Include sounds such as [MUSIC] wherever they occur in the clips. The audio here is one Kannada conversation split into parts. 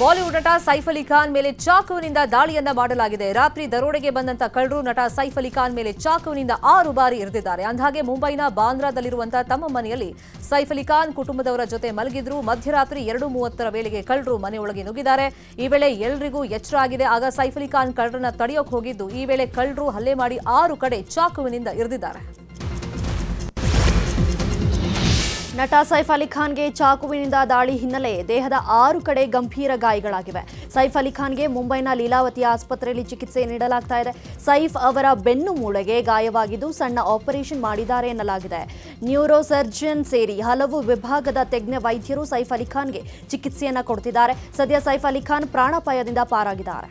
ಬಾಲಿವುಡ್ ನಟ ಸೈಫ್ ಅಲಿ ಖಾನ್ ಮೇಲೆ ಚಾಕುವಿನಿಂದ ದಾಳಿಯನ್ನ ಮಾಡಲಾಗಿದೆ. ರಾತ್ರಿ ದರೋಡೆಗೆ ಬಂದಂತ ಕಳ್ಳರು ನಟ ಸೈಫ್ ಅಲಿ ಖಾನ್ ಮೇಲೆ ಚಾಕುವಿನಿಂದ ಆರು ಬಾರಿ ಇರಿದಿದ್ದಾರೆ ಅಂದಾಗೆ ಮುಂಬೈನ ಬಾಂದ್ರಾದಲ್ಲಿರುವಂತಹ ತಮ್ಮ ಮನೆಯಲ್ಲಿ ಸೈಫ್ ಅಲಿ ಖಾನ್ ಕುಟುಂಬದವರ ಜೊತೆ ಮಲಗಿದ್ರು. ಮಧ್ಯರಾತ್ರಿ ಎರಡು ಮೂವತ್ತರ ವೇಳೆಗೆ ಕಳ್ಳರು ಮನೆಯೊಳಗೆ ನುಗ್ಗಿದ್ದಾರೆ. ಈ ವೇಳೆ ಎಲ್ರಿಗೂ ಎಚ್ಚರ ಆಗಿದೆ. ಆಗ ಸೈಫ್ ಅಲಿ ಖಾನ್ ಕಳ್ಳರನ್ನ ತಡೆಯೋಕೆ ಹೋಗಿದ್ದು. ಈ ವೇಳೆ ಕಳ್ಳರು ಹಲ್ಲೆ ಮಾಡಿ ಆರು ಕಡೆ ಚಾಕುವಿನಿಂದ ಇರಿದಿದ್ದಾರೆ. ನಟ ಸೈಫ್ ಅಲಿ ಖಾನ್ಗೆ ಚಾಕುವಿನಿಂದ ದಾಳಿ ಹಿನ್ನೆಲೆ ದೇಹದ ಆರು ಕಡೆ ಗಂಭೀರ ಗಾಯಗಳಾಗಿವೆ. ಸೈಫ್ ಅಲಿ ಖಾನ್ಗೆ ಮುಂಬೈನ ಲೀಲಾವತಿ ಆಸ್ಪತ್ರೆಯಲ್ಲಿ ಚಿಕಿತ್ಸೆ ನೀಡಲಾಗ್ತಾ ಇದೆ. ಸೈಫ್ ಅವರ ಬೆನ್ನು ಮೂಳೆಗೆ ಗಾಯವಾಗಿದ್ದು ಸಣ್ಣ ಆಪರೇಷನ್ ಮಾಡಿದ್ದಾರೆ ಎನ್ನಲಾಗಿದೆ. ನ್ಯೂರೋ ಸರ್ಜನ್ ಸೇರಿ ಹಲವು ವಿಭಾಗದ ತಜ್ಞ ವೈದ್ಯರು ಸೈಫ್ ಅಲಿ ಖಾನ್ಗೆ ಚಿಕಿತ್ಸೆಯನ್ನ ಕೊಡ್ತಿದ್ದಾರೆ. ಸದ್ಯ ಸೈಫ್ ಅಲಿ ಖಾನ್ ಪ್ರಾಣಾಪಾಯದಿಂದ ಪಾರಾಗಿದ್ದಾರೆ.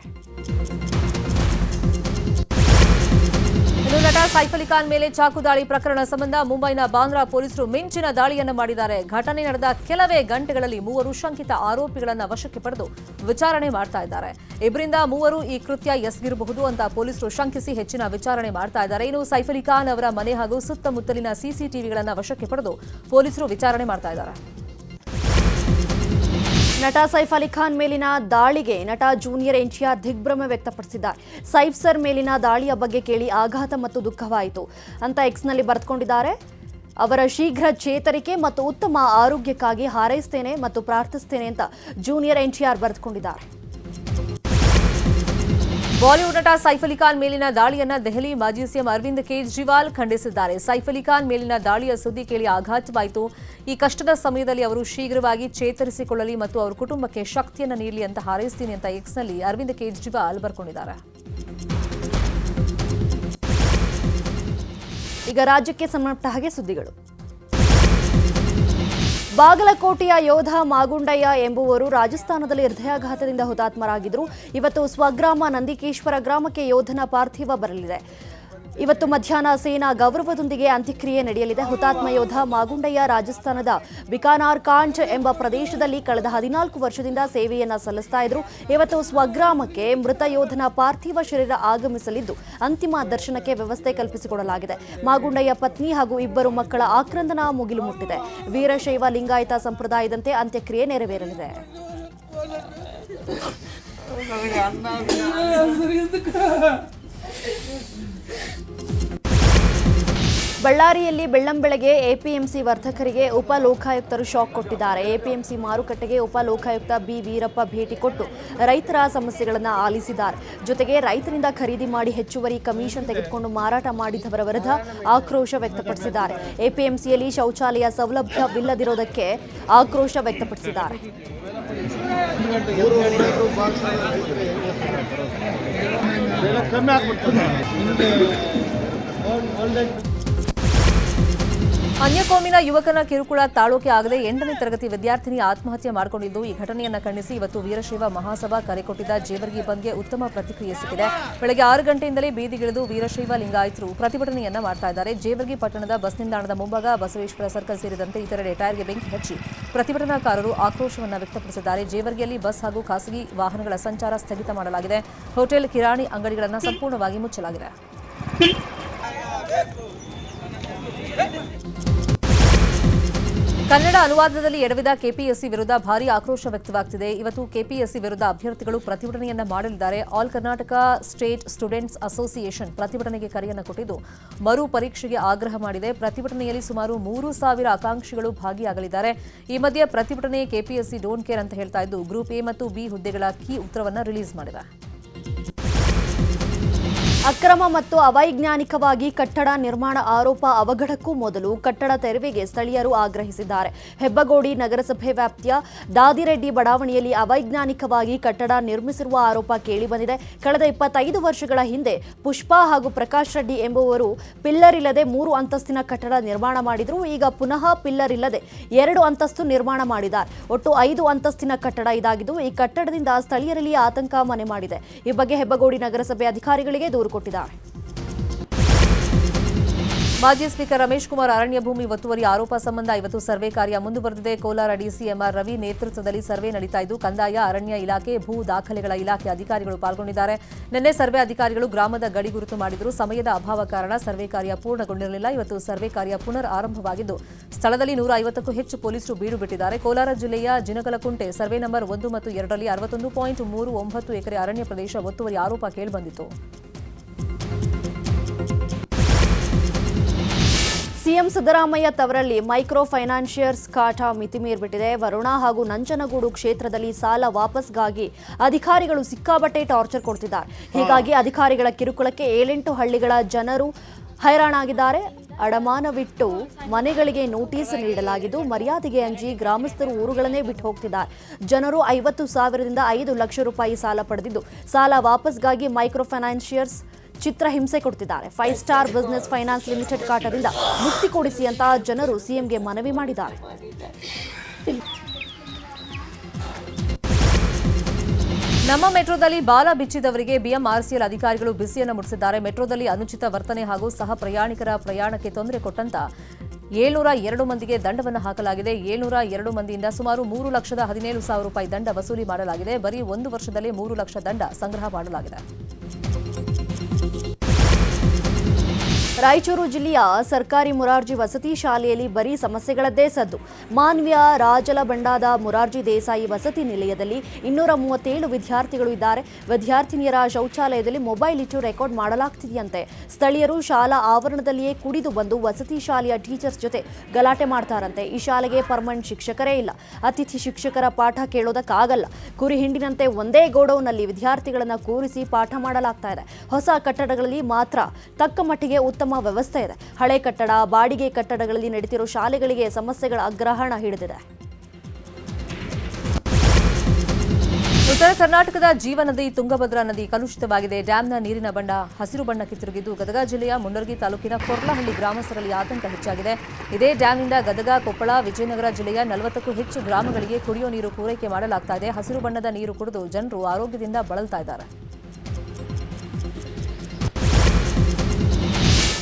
ಇನ್ನು ನಟ ಸೈಫ್ ಅಲಿ ಖಾನ್ ಮೇಲೆ ಚಾಕು ದಾಳಿ ಪ್ರಕರಣ ಸಂಬಂಧ ಮುಂಬೈನ ಬಾಂದ್ರಾ ಪೊಲೀಸರು ಮಿಂಚಿನ ದಾಳಿಯನ್ನು ಮಾಡಿದ್ದಾರೆ. ಘಟನೆ ನಡೆದ ಕೆಲವೇ ಗಂಟೆಗಳಲ್ಲಿ ಮೂವರು ಶಂಕಿತ ಆರೋಪಿಗಳನ್ನು ವಶಕ್ಕೆ ಪಡೆದು ವಿಚಾರಣೆ ಮಾಡ್ತಾ ಇದ್ದಾರೆ. ಇಬ್ಬರಿಂದ ಮೂವರು ಈ ಕೃತ್ಯ ಎಸಗಿರಬಹುದು ಅಂತ ಪೊಲೀಸರು ಶಂಕಿಸಿ ಹೆಚ್ಚಿನ ವಿಚಾರಣೆ ಮಾಡ್ತಾ ಇದ್ದಾರೆ. ಇನ್ನು ಸೈಫ್ ಅಲಿ ಖಾನ್ ಅವರ ಮನೆ ಹಾಗೂ ಸುತ್ತಮುತ್ತಲಿನ ಸಿಸಿಟಿವಿಗಳನ್ನು ವಶಕ್ಕೆ ಪಡೆದು ಪೊಲೀಸರು ವಿಚಾರಣೆ ಮಾಡ್ತಾ ಇದ್ದಾರೆ. ನಟ ಸೈಫ್ ಅಲಿ ಖಾನ್ ಮೇಲಿನ ದಾಳಿಗೆ ನಟ ಜೂನಿಯರ್ ಎನ್ಟಿಆರ್ ದಿಗ್ಭ್ರಮೆ ವ್ಯಕ್ತಪಡಿಸಿದ್ದಾರೆ. ಸೈಫ್ ಸರ್ ಮೇಲಿನ ದಾಳಿಯ ಬಗ್ಗೆ ಕೇಳಿ ಆಘಾತ ಮತ್ತು ದುಃಖವಾಯಿತು. ಅಂತ ಎಕ್ಸ್ನಲ್ಲಿ ಬರೆದುಕೊಂಡಿದ್ದಾರೆ. ಅವರ ಶೀಘ್ರ ಚೇತರಿಕೆ ಮತ್ತು ಉತ್ತಮ ಆರೋಗ್ಯಕ್ಕಾಗಿ ಹಾರೈಸ್ತೇನೆ ಮತ್ತು ಪ್ರಾರ್ಥಿಸ್ತೇನೆ ಅಂತ ಜೂನಿಯರ್ ಎನ್ಟಿಆರ್ ಬರೆದುಕೊಂಡಿದ್ದಾರೆ. ಬಾಲಿವುಡ್ ನಟ ಸೈಫ್ ಅಲಿ ಖಾನ್ ಮೇಲಿನ ದಾಳಿಯನ್ನ ದೆಹಲಿ ಮಾಜಿ ಸಿಎಂ ಅರವಿಂದ್ ಕೇಜ್ರಿವಾಲ್ ಖಂಡಿಸಿದ್ದಾರೆ. ಸೈಫ್ ಅಲಿ ಖಾನ್ ಮೇಲಿನ ದಾಳಿಯ ಸುದ್ದಿ ಕೇಳಿ ಆಘಾತವಾಯಿತು. ಈ ಕಷ್ಟದ ಸಮಯದಲ್ಲಿ ಅವರು ಶೀಘ್ರವಾಗಿ ಚೇತರಿಸಿಕೊಳ್ಳಲಿ ಮತ್ತು ಅವರ ಕುಟುಂಬಕ್ಕೆ ಶಕ್ತಿಯನ್ನು ನೀಡಲಿ ಅಂತ ಹಾರೈಸ್ತೀನಿ ಅಂತ ಎಕ್ಸ್ನಲ್ಲಿ ಅರವಿಂದ್ ಕೇಜ್ರಿವಾಲ್ ಬರ್ಕೊಂಡಿದ್ದಾರೆ. ಈಗ ರಾಜ್ಯಕ್ಕೆ ಸಂಬಂಧಪಟ್ಟ ಹಾಗೆ ಸುದ್ದಿಗಳು. ಬಾಗಲಕೋಟೆಯ ಯೋಧ ಮಾಗುಂಡಯ್ಯ ಎಂಬುವರು ರಾಜಸ್ಥಾನದಲ್ಲಿ ಹೃದಯಾಘಾತದಿಂದ ಹುತಾತ್ಮರಾಗಿದ್ದರು. ಇವತ್ತು ಸ್ವಗ್ರಾಮ ನಂದಿಕೇಶ್ವರ ಗ್ರಾಮಕ್ಕೆ ಯೋಧನ ಪಾರ್ಥಿವ ಬರಲಿದೆ. ಇವತ್ತು ಮಧ್ಯಾಹ್ನ ಸೇನಾ ಗೌರವದೊಂದಿಗೆ ಅಂತ್ಯಕ್ರಿಯೆ ನಡೆಯಲಿದೆ. ಹುತಾತ್ಮ ಯೋಧ ಮಾಗುಂಡಯ್ಯ ರಾಜಸ್ಥಾನದ ಬಿಕಾನಾರ್ ಕಾಂಟ್ ಎಂಬ ಪ್ರದೇಶದಲ್ಲಿ ಕಳೆದ ಹದಿನಾಲ್ಕು ವರ್ಷದಿಂದ ಸೇವೆಯನ್ನ ಸಲ್ಲಿಸ್ತಾ ಇದ್ರು. ಇವತ್ತು ಸ್ವಗ್ರಾಮಕ್ಕೆ ಮೃತ ಯೋಧನ ಪಾರ್ಥಿವ ಶರೀರ ಆಗಮಿಸಲಿದ್ದು ಅಂತಿಮ ದರ್ಶನಕ್ಕೆ ವ್ಯವಸ್ಥೆ ಕಲ್ಪಿಸಿಕೊಡಲಾಗಿದೆ. ಮಾಗುಂಡಯ್ಯ ಪತ್ನಿ ಹಾಗೂ ಇಬ್ಬರು ಮಕ್ಕಳ ಆಕ್ರಂದನ ಮುಗಿಲು ಮುಟ್ಟಿದೆ. ವೀರಶೈವ ಲಿಂಗಾಯತ ಸಂಪ್ರದಾಯದಂತೆ ಅಂತ್ಯಕ್ರಿಯೆ ನೆರವೇರಲಿದೆ. [LAUGHS] ಬಳ್ಳಾರಿಯಲ್ಲಿ ಬೆಳ್ಳಂಬೆಳಗ್ಗೆ ಎಪಿಎಂಸಿ ವರ್ತಕರಿಗೆ ಉಪ ಲೋಕಾಯುಕ್ತರು ಶಾಕ್ ಕೊಟ್ಟಿದ್ದಾರೆ. ಎಪಿಎಂಸಿ ಮಾರುಕಟ್ಟೆಗೆ ಉಪ ಲೋಕಾಯುಕ್ತ ಬಿ. ವೀರಪ್ಪ ಭೇಟಿ ಕೊಟ್ಟು ರೈತರ ಸಮಸ್ಯೆಗಳನ್ನು ಆಲಿಸಿದ್ದಾರೆ. ಜೊತೆಗೆ ರೈತರಿಂದ ಖರೀದಿ ಮಾಡಿ ಹೆಚ್ಚುವರಿ ಕಮಿಷನ್ ತೆಗೆದುಕೊಂಡು ಮಾರಾಟ ಮಾಡಿದವರ ವಿರುದ್ಧ ಆಕ್ರೋಶ ವ್ಯಕ್ತಪಡಿಸಿದ್ದಾರೆ. ಎಪಿಎಂಸಿಯಲ್ಲಿ ಶೌಚಾಲಯ ಸೌಲಭ್ಯವಿಲ್ಲದಿರೋದಕ್ಕೆ ಆಕ್ರೋಶ ವ್ಯಕ್ತಪಡಿಸಿದ್ದಾರೆ. ಕಮ್ಮಿ ಅನ್ಯಕೋಮಿನ ಯುವಕನ ಕಿರುಕುಳ ತಾಳೋಕೆ ಆಗದೆ ಎಂಟನೇ ತರಗತಿ ವಿದ್ಯಾರ್ಥಿನಿ ಆತ್ಮಹತ್ಯೆ ಮಾಡಿಕೊಂಡಿದ್ದು ಈ ಘಟನೆಯನ್ನು ಖಂಡಿಸಿ ಇವತ್ತು ವೀರಶೈವ ಮಹಾಸಭಾ ಕರೆ ಕೊಟ್ಟಿದ್ದ ಜೇವರ್ಗಿ ಬಂದ್ಗೆ ಉತ್ತಮ ಪ್ರತಿಕ್ರಿಯೆ ಸಿಕ್ಕಿದೆ. ಬೆಳಗ್ಗೆ ಆರು ಗಂಟೆಯಿಂದಲೇ ಬೀದಿಗಿಳಿದು ವೀರಶೈವ ಲಿಂಗಾಯಿತರು ಪ್ರತಿಭಟನೆಯನ್ನ ಮಾಡ್ತಾ ಇದ್ದಾರೆ. ಜೇವರ್ಗಿ ಪಟ್ಟಣದ ಬಸ್ ನಿಲ್ದಾಣದ ಮುಂಭಾಗ ಬಸವೇಶ್ವರ ಸರ್ಕಲ್ ಸೇರಿದಂತೆ ಇತರೆಡೆ ಟೈರ್ಗೆ ಬೆಂಕಿ ಹಚ್ಚಿ ಪ್ರತಿಭಟನಾಕಾರರು ಆಕ್ರೋಶವನ್ನು ವ್ಯಕ್ತಪಡಿಸಿದ್ದಾರೆ. ಜೇವರ್ಗಿಯಲ್ಲಿ ಬಸ್ ಹಾಗೂ ಖಾಸಗಿ ವಾಹನಗಳ ಸಂಚಾರ ಸ್ಥಗಿತ ಮಾಡಲಾಗಿದೆ. ಹೋಟೆಲ್ ಕಿರಾಣಿ ಅಂಗಡಿಗಳನ್ನು ಸಂಪೂರ್ಣವಾಗಿ ಮುಚ್ಚಲಾಗಿದೆ. ಕನ್ನಡ ಅನುವಾದದಲ್ಲಿ ಎಡವಿದ ಕೆಪಿಎಸ್ಸಿ ವಿರುದ್ಧ ಭಾರೀ ಆಕ್ರೋಶ ವ್ಯಕ್ತವಾಗ್ತಿದೆ. ಇವತ್ತು ಕೆಪಿಎಸ್ಸಿ ವಿರುದ್ಧ ಅಭ್ಯರ್ಥಿಗಳು ಪ್ರತಿಭಟನೆಯನ್ನ ಮಾಡಲಿದ್ದಾರೆ all Karnataka state students association ಪ್ರತಿಭಟನೆಗೆ ಕರೆಯನ್ನು ಕೊಟ್ಟಿದ್ದು ಮರು ಪರೀಕ್ಷೆಗೆ ಆಗ್ರಹ ಮಾಡಿದೆ. ಪ್ರತಿಭಟನೆಯಲ್ಲಿ ಸುಮಾರು ಮೂರು ಸಾವಿರ ಆಕಾಂಕ್ಷಿಗಳು ಭಾಗಿಯಾಗಲಿದ್ದಾರೆ. ಈ ಮಧ್ಯೆ ಪ್ರತಿಭಟನೆ ಕೆಪಿಎಸ್ಸಿ ಡೋಂಟ್ ಕೇರ್ ಅಂತ ಹೇಳ್ತಾ ಇದ್ದು, ಗ್ರೂಪ್ ಎ ಮತ್ತು ಬಿ ಹುದ್ದೆಗಳ ಕೀ ಉತ್ತರವನ್ನು ರಿಲೀಸ್ ಮಾಡಿದೆ. ಅಕ್ರಮ ಮತ್ತು ಅವೈಜ್ಞಾನಿಕವಾಗಿ ಕಟ್ಟಡ ನಿರ್ಮಾಣ ಆರೋಪ ಅವಘಡಕ್ಕೂ ಮೊದಲು ಕಟ್ಟಡ ತೆರವಿಗೆ ಸ್ಥಳೀಯರು ಆಗ್ರಹಿಸಿದ್ದಾರೆ. ಹೆಬ್ಬಗೋಡಿ ನಗರಸಭೆ ವ್ಯಾಪ್ತಿಯ ದಾದಿರೆಡ್ಡಿ ಬಡಾವಣೆಯಲ್ಲಿ ಅವೈಜ್ಞಾನಿಕವಾಗಿ ಕಟ್ಟಡ ನಿರ್ಮಿಸಿರುವ ಆರೋಪ ಕೇಳಿಬಂದಿದೆ. ಕಳೆದ ಇಪ್ಪತ್ತೈದು ವರ್ಷಗಳ ಹಿಂದೆ ಪುಷ್ಪಾ ಹಾಗೂ ಪ್ರಕಾಶ್ ರೆಡ್ಡಿ ಎಂಬುವರು ಪಿಲ್ಲರ್ ಇಲ್ಲದೆ ಮೂರು ಅಂತಸ್ತಿನ ಕಟ್ಟಡ ನಿರ್ಮಾಣ ಮಾಡಿದ್ರು. ಈಗ ಪುನಃ ಪಿಲ್ಲರ್ ಇಲ್ಲದೆ ಎರಡು ಅಂತಸ್ತು ನಿರ್ಮಾಣ ಮಾಡಿದ್ದಾರೆ. ಒಟ್ಟು ಐದು ಅಂತಸ್ತಿನ ಕಟ್ಟಡ ಇದಾಗಿದ್ದು ಈ ಕಟ್ಟಡದಿಂದ ಸ್ಥಳೀಯರಲ್ಲಿ ಆತಂಕ ಮನೆ ಮಾಡಿದೆ. ಈ ಬಗ್ಗೆ ಹೆಬ್ಬಗೋಡಿ ನಗರಸಭೆ ಅಧಿಕಾರಿಗಳಿಗೆ ದೂರು ಕೊಟ್ಟಿದ್ದಾರೆ. ಮಾಜಿ ಸ್ಪೀಕರ್ ರಮೇಶ್ ಕುಮಾರ್ ಅರಣ್ಯ ಭೂಮಿ ಒತ್ತುವರಿ ಆರೋಪ ಸಂಬಂಧ ಇವತ್ತು ಸರ್ವೆ ಕಾರ್ಯ ಮುಂದುವರೆದಿದೆ. ಕೋಲಾರ ಡಿಸಿ ಎಂಆರ್ ರವಿ ನೇತೃತ್ವದಲ್ಲಿ ಸರ್ವೆ ನಡೀತಾ ಇದ್ದು, ಕಂದಾಯ, ಅರಣ್ಯ ಇಲಾಖೆ, ಭೂ ದಾಖಲೆಗಳ ಇಲಾಖೆ ಅಧಿಕಾರಿಗಳು ಪಾಲ್ಗೊಂಡಿದ್ದಾರೆ. ನಿನ್ನೆ ಸರ್ವೆ ಅಧಿಕಾರಿಗಳು ಗ್ರಾಮದ ಗಡಿ ಗುರುತು ಮಾಡಿದರೂ. ಸಮಯದ ಅಭಾವ ಕಾರಣ ಸರ್ವೆ ಕಾರ್ಯ ಪೂರ್ಣಗೊಂಡಿರಲಿಲ್ಲ. ಇವತ್ತು ಸರ್ವೆ ಕಾರ್ಯ ಪುನರ್ ಆರಂಭವಾಗಿದ್ದು, ಸ್ಥಳದಲ್ಲಿ ನೂರ ಐವತ್ತಕ್ಕೂ ಹೆಚ್ಚು ಪೊಲೀಸರು ಬೀಡು ಬಿಟ್ಟಿದ್ದಾರೆ. ಕೋಲಾರ ಜಿಲ್ಲೆಯ ಜಿನಕಲಕುಂಟೆ ಸರ್ವೆ ನಂಬರ್ ಒಂದು ಮತ್ತು ಎರಡರಲ್ಲಿ ಅರವತ್ತೊಂದು ಪಾಯಿಂಟ್ ಮೂರು ಒಂಬತ್ತು ಎಕರೆ ಅರಣ್ಯ ಪ್ರದೇಶ ಒತ್ತುವರಿ ಆರೋಪ ಕೇಳಿಬಂದಿತ್ತು ಸಿಎಂ ಸಿದ್ದರಾಮಯ್ಯ ತವರಲ್ಲಿ ಮೈಕ್ರೋ ಫೈನಾನ್ಷಿಯರ್ಸ್ ಕಾಟ ಮಿತಿಮೀರಿಬಿಟ್ಟಿದೆ ವರುಣಾ ಹಾಗೂ ನಂಜನಗೂಡು ಕ್ಷೇತ್ರದಲ್ಲಿ ಸಾಲ ವಾಪಸ್ಗಾಗಿ ಅಧಿಕಾರಿಗಳು ಸಿಕ್ಕಾಬಟ್ಟೆ ಟಾರ್ಚರ್ ಕೊಡ್ತಿದ್ದಾರೆ. ಹೀಗಾಗಿ ಅಧಿಕಾರಿಗಳ ಕಿರುಕುಳಕ್ಕೆ ಏಳೆಂಟು ಹಳ್ಳಿಗಳ ಜನರು ಹೈರಾಣಾಗಿದ್ದಾರೆ. ಅಡಮಾನವಿಟ್ಟು ಮನೆಗಳಿಗೆ ನೋಟಿಸ್ ನೀಡಲಾಗಿದ್ದು, ಮರ್ಯಾದೆಗೆ ಅಂಜಿ ಗ್ರಾಮಸ್ಥರು ಊರುಗಳನ್ನೇ ಬಿಟ್ಟು ಹೋಗ್ತಿದ್ದಾರೆ. ಜನರು ಐವತ್ತು ಸಾವಿರದಿಂದ ಐದು ಲಕ್ಷ ರೂಪಾಯಿ ಸಾಲ ಪಡೆದಿದ್ದು. ಸಾಲ ವಾಪಸ್ಗಾಗಿ ಮೈಕ್ರೋ ಫೈನಾನ್ಷಿಯರ್ಸ್ ಚಿತ್ರ ಹಿಂಸೆ ಕೊಡ್ತಿದ್ದಾರೆ. Five star business finance limited ಕಾಟದಿಂದ ಮುಕ್ತಿ ಕೊಡಿಸಿ ಅಂತ ಜನರು ಸಿಎಂಗೆ ಮನವಿ ಮಾಡಿದ್ದಾರೆ. ನಮ್ಮ ಮೆಟ್ರೋದಲ್ಲಿ ಬಾಲ ಬಿಚ್ಚಿದವರಿಗೆ ಬಿಎಂಆರ್ಸಿಎಲ್ ಅಧಿಕಾರಿಗಳು ಬಿಸಿಯನ್ನು ಮುಡಿಸಿದ್ದಾರೆ ಮೆಟ್ರೋದಲ್ಲಿ ಅನುಚಿತ ವರ್ತನೆ ಹಾಗೂ ಸಹ ಪ್ರಯಾಣಿಕರ ಪ್ರಯಾಣಕ್ಕೆ ತೊಂದರೆ ಕೊಟ್ಟಂತ ಏಳ್ನೂರ ಎರಡು ಮಂದಿಗೆ ದಂಡವನ್ನು ಹಾಕಲಾಗಿದೆ. ಏಳ್ನೂರ ಎರಡು ಮಂದಿಯಿಂದ ಸುಮಾರು ಮೂರು ಲಕ್ಷದ ಹದಿನೇಳು ಸಾವಿರ ರೂಪಾಯಿ ದಂಡ ವಸೂಲಿ ಮಾಡಲಾಗಿದೆ. ಬರೀ ಒಂದು ವರ್ಷದಲ್ಲಿ ಮೂರು ಲಕ್ಷ ದಂಡ ಸಂಗ್ರಹ ಮಾಡಲಾಗಿದೆ. ರಾಯಚೂರು ಜಿಲ್ಲೆಯ ಸರ್ಕಾರಿ ಮುರಾರ್ಜಿ ವಸತಿ ಶಾಲೆಯಲ್ಲಿ ಬರೀ ಸಮಸ್ಯೆಗಳದ್ದೇ ಸದ್ದು. ಮಾನ್ವ್ಯ ರಾಜಲಬಂಡಾದ ಮುರಾರ್ಜಿ ದೇಸಾಯಿ ವಸತಿ ನಿಲಯದಲ್ಲಿ ಇನ್ನೂರ ಮೂವತ್ತೇಳು ವಿದ್ಯಾರ್ಥಿಗಳು ಇದ್ದಾರೆ. ವಿದ್ಯಾರ್ಥಿನಿಯರ ಶೌಚಾಲಯದಲ್ಲಿ ಮೊಬೈಲ್ ಇಟ್ಟು ರೆಕಾರ್ಡ್ ಮಾಡಲಾಗ್ತಿದೆಯಂತೆ. ಸ್ಥಳೀಯರು ಶಾಲಾ ಆವರಣದಲ್ಲಿಯೇ ಕುಡಿದು ಬಂದು ವಸತಿ ಶಾಲೆಯ ಟೀಚರ್ಸ್ ಜೊತೆ ಗಲಾಟೆ ಮಾಡ್ತಾರಂತೆ. ಈ ಶಾಲೆಗೆ ಪರ್ಮನೆಂಟ್ ಶಿಕ್ಷಕರೇ ಇಲ್ಲ. ಅತಿಥಿ ಶಿಕ್ಷಕರ ಪಾಠ ಕೇಳೋದಕ್ಕಾಗಲ್ಲ. ಕುರಿ ಹಿಂಡಿನಂತೆ ಒಂದೇ ಗೋಡೌನ್ನಲ್ಲಿ ವಿದ್ಯಾರ್ಥಿಗಳನ್ನು ಕೂರಿಸಿ ಪಾಠ ಮಾಡಲಾಗ್ತಾ ಇದೆ. ಹೊಸ ಕಟ್ಟಡಗಳಲ್ಲಿ ಮಾತ್ರ ತಕ್ಕ ಮಟ್ಟಿಗೆ ಉತ್ತಮ ವ್ಯವಸ್ಥೆ ಇದೆ. ಹಳೆ ಕಟ್ಟಡ, ಬಾಡಿಗೆ ಕಟ್ಟಡಗಳಲ್ಲಿ ನಡೆಯುತ್ತಿರುವ ಶಾಲೆಗಳಿಗೆ ಸಮಸ್ಯೆಗಳ ಅಗ್ರಹಣ ಹಿಡಿದಿದೆ. ಉತ್ತರ ಕರ್ನಾಟಕದ ಜೀವನದಿ ತುಂಗಭದ್ರಾ ನದಿ ಕಲುಷಿತವಾಗಿದೆ. ಡ್ಯಾಂನ ನೀರಿನ ಬಣ್ಣ ಹಸಿರು ಬಣ್ಣಕ್ಕೆ ತಿರುಗಿದ್ದು ಗದಗ ಜಿಲ್ಲೆಯ ಮುಂಡರ್ಗಿ ತಾಲೂಕಿನ ಕೊರ್ಲಹಳ್ಳಿ ಗ್ರಾಮಸ್ಥರಲ್ಲಿ ಆತಂಕ ಹೆಚ್ಚಾಗಿದೆ. ಇದೇ ಡ್ಯಾಂನಿಂದ ಗದಗ, ಕೊಪ್ಪಳ, ವಿಜಯನಗರ ಜಿಲ್ಲೆಯ ನಲವತ್ತಕ್ಕೂ ಹೆಚ್ಚು ಗ್ರಾಮಗಳಿಗೆ ಕುಡಿಯೋ ನೀರು ಪೂರೈಕೆ ಮಾಡಲಾಗ್ತಾ ಇದೆ. ಹಸಿರು ಬಣ್ಣದ ನೀರು ಕುಡಿದು ಜನರು ಆರೋಗ್ಯದಿಂದ ಬಳಲ್ತಾ ಇದ್ದಾರೆ.